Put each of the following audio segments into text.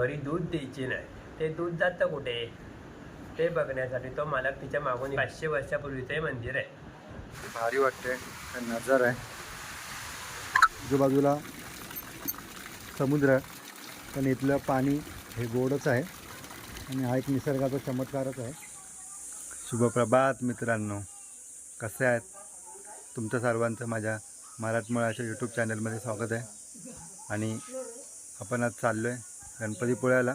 घरी दूध द्यायची नाही. ते दूध जातं कुठे? ते बघण्यासाठी तो मालक तिच्या मागून पाचशे वर्षापूर्वीचं हे मंदिर आहे. भारी वाटते नजर आहे. आजूबाजूला समुद्र आहे. पण इथलं पाणी हे गोडच आहे. आणि हा एक निसर्गाचा चमत्कारच आहे. शुभप्रभात मित्रांनो. कसे आहेत? तुमचं सर्वांचं माझ्या मराठमोळ्याच्या यूट्यूब चॅनलमध्ये स्वागत आहे. आणि आपण आज चाललो आहे गणपतीपुळ्याला.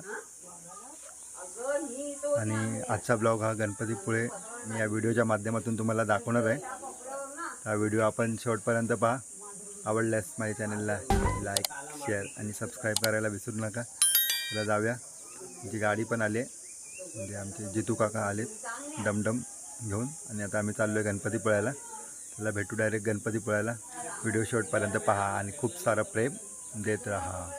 आणि आजचा ब्लॉग हा गणपतीपुळे. मी या व्हिडिओच्या माध्यमातून तुम्हाला दाखवणार आहे. हा व्हिडिओ आपण शेवटपर्यंत पहा. आवडल्यास माझ्या चॅनलला लाईक शेअर आणि सबस्क्राईब करायला विसरू नका. तुला जाऊया. आमची गाडी पण आली आहे. म्हणजे आमचे जितू काका आलेत. डमडम घेऊन. आणि आता आम्ही चाललो आहे गणपतीपुळ्याला. त्याला भेटू डायरेक्ट गणपतीपुळ्याला. व्हिडिओ शेवटपर्यंत पहा आणि खूप सारं प्रेम देत राहा.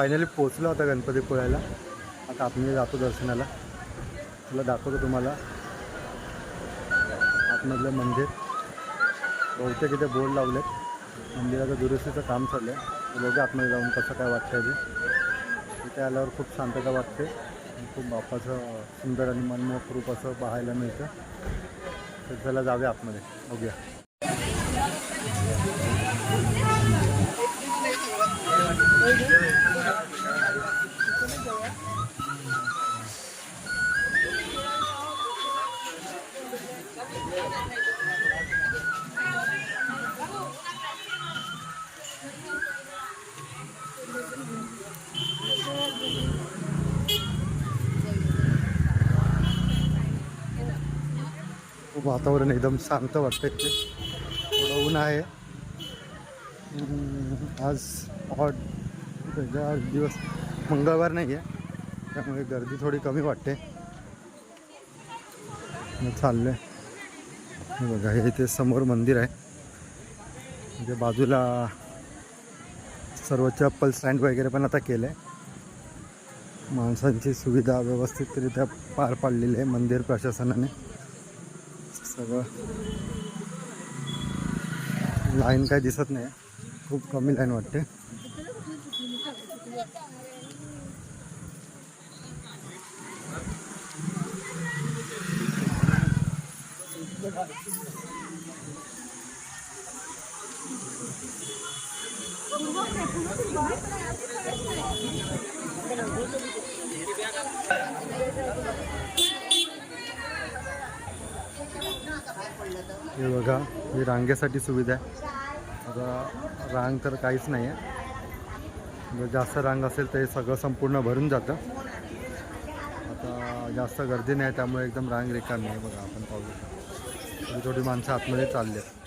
फायनली पोचलो आता गणपतीपुळ्याला आता आपण जातो दर्शनाला. तुला दाखवतो तुम्हाला. आतमधलं मंदिर. बहुतेक इथे बोर्ड लावलेत. मंदिराचं दुरुस्तीचं काम चाललं आहे बघा आतमध्ये जाऊन कसं काय वाटतं ते. इथे आल्यावर खूप शांतता वाटते. खूप बापाचं सुंदर आणि मनमोहक रूप असं पाहायला मिळतं. तर चला जाऊया आतमध्ये. बघूया. वातावरण एकदम शांत वाटतं इथे थोडं ऊन आहे. हम्म, आज त्याच्या आज दिवस मंगळवार नाही आहे त्यामुळे गर्दी थोडी कमी वाटते. चाललं आहे बघा हे इथे समोर मंदिर आहे. म्हणजे बाजूला सर्व चप्पल स्टँड वगैरे पण आता केलं आहे माणसांची सुविधा व्यवस्थितरित्या पार पाडलेली आहे मंदिर प्रशासनाने. सगळं. लाईन काय दिसत नाही. खूप कमी लाईन वाटते. हे बघा ही रांगेसाठी सुविधा आहे. आता रांग तर काहीच नाही आहे जर जास्त रांग असेल तर हे सगळं संपूर्ण भरून जातं. आता जास्त गर्दी नाही त्यामुळे एकदम रांग रिकामी आहे बघा आपण पाहू थोडी थोडी माणसं आतमध्ये चालली आहेत.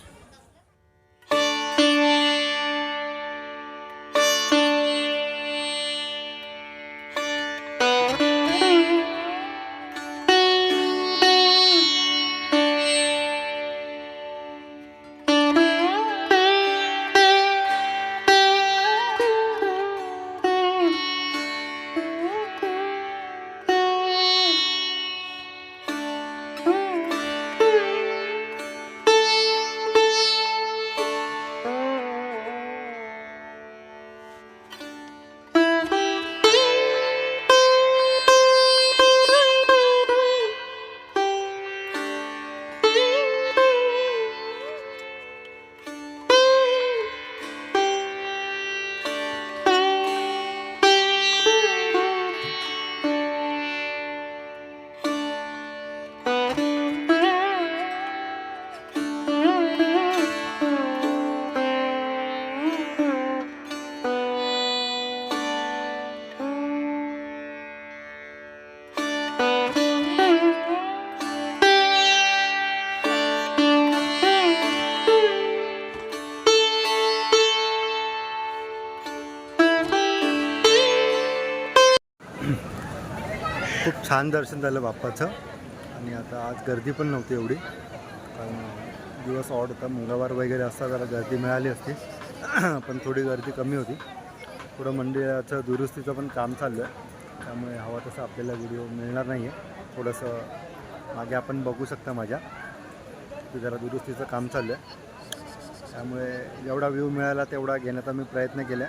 छान दर्शन झालं बाप्पाचं. आणि आता आज गर्दी पण नव्हती एवढी. कारण दिवस ऑड होता. मंगळवार वगैरे असता जरा गर्दी मिळाली असती. पण थोडी गर्दी कमी होती. थोडं मंदिराचं दुरुस्तीचं पण काम चाललं आहे त्यामुळे हवा तसा आपल्याला व्हिडिओ मिळणार नाही आहे थोडंसं मागे आपण बघू शकता माझ्या. की जरा दुरुस्तीचं काम चाललं आहे त्यामुळे जेवढा व्ह्यू मिळाला तेवढा घेण्याचा मी प्रयत्न केला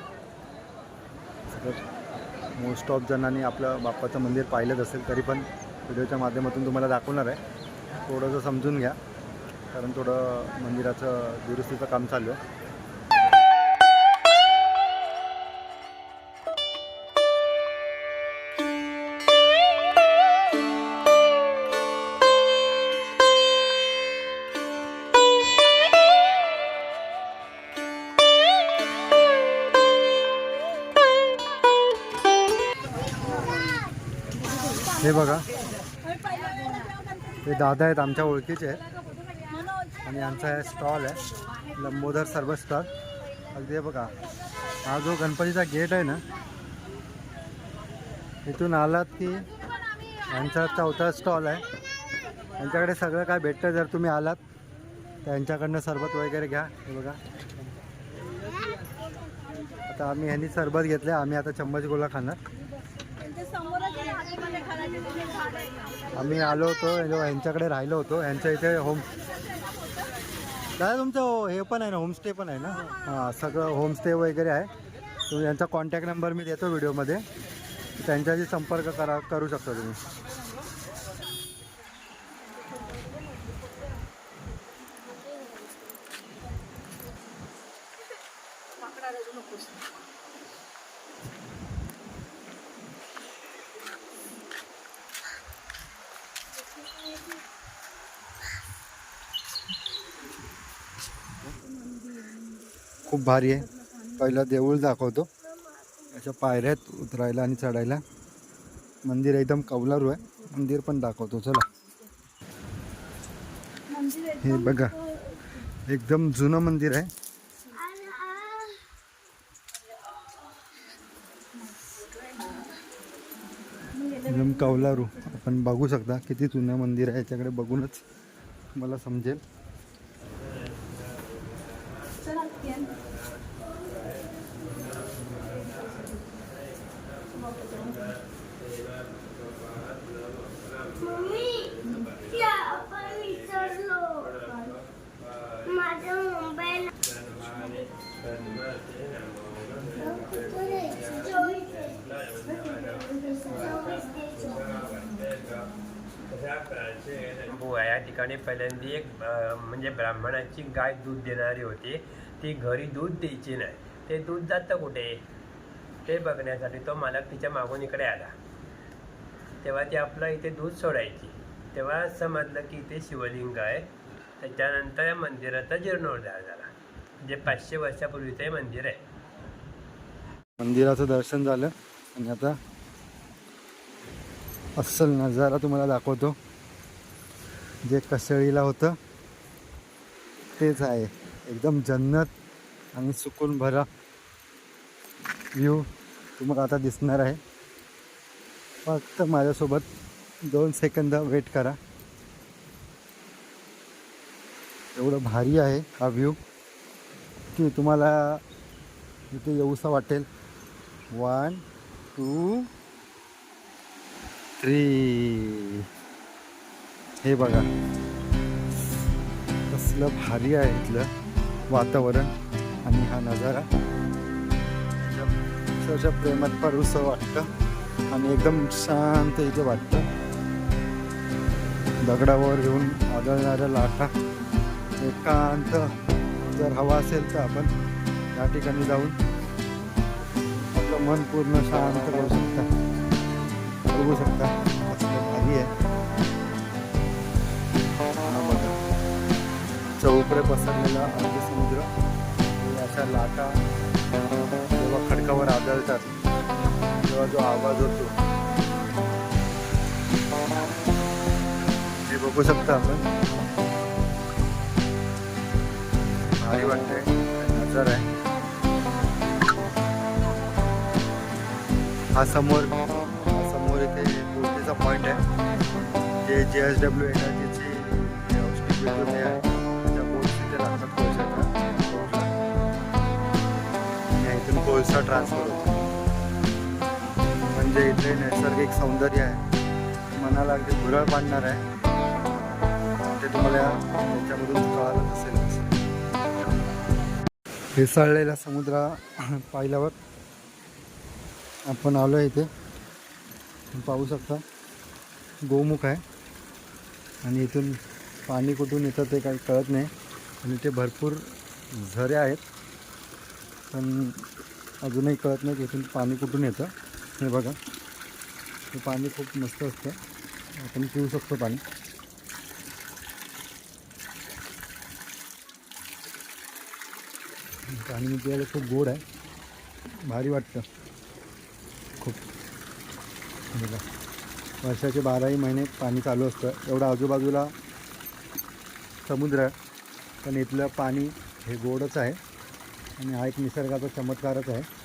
मोस्ट ऑफ जणांनी आपलं बाप्पाचं मंदिर पाहिलंच असेल तरी पण व्हिडिओच्या माध्यमातून तुम्हाला दाखवणार आहे. थोडंसं समजून घ्या कारण थोडं मंदिराचं दुरुस्तीचं काम चालू आहे. हे बघा. हे दादा आहेत आमच्या ओळखीचे आहेत. आणि आमचा हे स्टॉल आहे लंबोदर सर्व स्टॉल अगदी बघा. हा जो गणपतीचा गेट आहे ना इथून आलात की यांचा चौथा स्टॉल आहे. यांच्याकडे सगळं काय भेटतं जर तुम्ही आलात त्यांच्याकडनं सरबत वगैरे घ्या. हे बघा. आता आम्ही ह्यांनी सरबत घेतलं आम्ही आता चम्मच गोला खाणार. आम्ही आलो होतो यांच्याकडे राहिलो होतो यांच्या इथे होम दादा तुमचं हो- हे पण आहे ना होमस्टे पण आहे ना? हां सगळं होमस्टे वगैरे आहे. तुम्ही यांचा कॉन्टॅक्ट नंबर मी देतो व्हिडिओमध्ये त्यांच्याशी संपर्क करा करू शकता तुम्ही. खूप भारी आहे. पहिलं देऊळ दाखवतो. अशा पायऱ्या आहेत उतरायला आणि चढायला. मंदिर एकदम कौलारू आहे. मंदिर पण दाखवतो चला. हे बघा. एकदम जुनं मंदिर आहे. एकदम कौलारू आपण बघू शकता किती जुनं मंदिर आहे याच्याकडे बघूनच. मला समजेल. मम्मी आपण विसरलो माझा मोबाईल बुवा या ठिकाणी पहिल्यांदा एक म्हणजे ब्राह्मणाची गाय दूध देणारी होती. ती घरी दूध द्यायची नाही. ते दूध जातं कुठे? ते बघण्यासाठी तो मालक तिच्या मागून इकडे आला. तेव्हा ती आपलं इथे दूध सोडायची. तेव्हा समजलं की इथे शिवलिंग आहे. त्याच्यानंतर या मंदिराचा जीर्णोद्धार झाला. जे पाचशे वर्षापूर्वीचं हे मंदिर आहे. मंदिराचं दर्शन झालं. आणि आता अस्सल नजारा तुम्हाला दाखवतो. जे कसळीला होतं तेच आहे. एकदम जन्नत आणि सुकून भरा. व्ह्यू तुम्हाला आता दिसणार आहे. फक्त माझ्यासोबत दोन सेकंद वेट करा. एवढं भारी आहे हा व्ह्यू की तुम्हाला इथे येऊसा वाटेल. वन टू थ्री हे बघा. कसलं भारी आहे इथलं वातावरण आणि हा नजारा. अक्षरशः प्रेमात परूसं वाटतं. आणि एकदम शांत इथे वाटतं. दगडावर घेऊन आदळणाऱ्या लाटा. एकांत जर हवा असेल तर आपण या ठिकाणी जाऊन आपलं मन पूर्ण शांत करू शकता. बघू शकता. असलं भारी आहे. चौकडे पसरलेला अरबी समुद्र आणि अशा लाटा जेव्हा खडकावर आदळतात तेव्हा जो आवाज होतो. हे बघू शकता आपण. भारी वाटतंय. नजर आहे. हा समोर समोर इथे पूर्तीचा पॉईंट आहे. जे जे एस डब्ल्यू एनर्जीची हे आहे त्याच्या बोट्स तिथे लागतात कोळशाच्या इथून कोळसा ट्रान्सफर होतो. म्हणजे इथे नैसर्गिक सौंदर्य आहे. मनाला अगदी भुरळ पाडणार आहे. ते तुम्हाला याच्यामधून कळालंच असेल. हेसाळलेला समुद्र पाहिल्यावर आपण आलो आहे इथे पाहू शकता. गोमुख आहे. आणि इथून पाणी कुठून येतं ते काही कळत नाही. आणि ते भरपूर झरे आहेत. पण अजूनही कळत नाही की इथून पाणी कुठून येतं. हे बघा. हे पाणी खूप मस्त असतं. आपण पिऊ शकतो पाणी. पाणी मी प्यायला खूप गोड आहे. भारी वाटतं. खूप. हे बघा. वर्षाचे बाराही महिने पाणी चालू असतं. एवढं आजूबाजूला समुद्र आहे. पण इथलं पाणी हे गोडच आहे. आणि हा एक निसर्गाचा चमत्कारच आहे.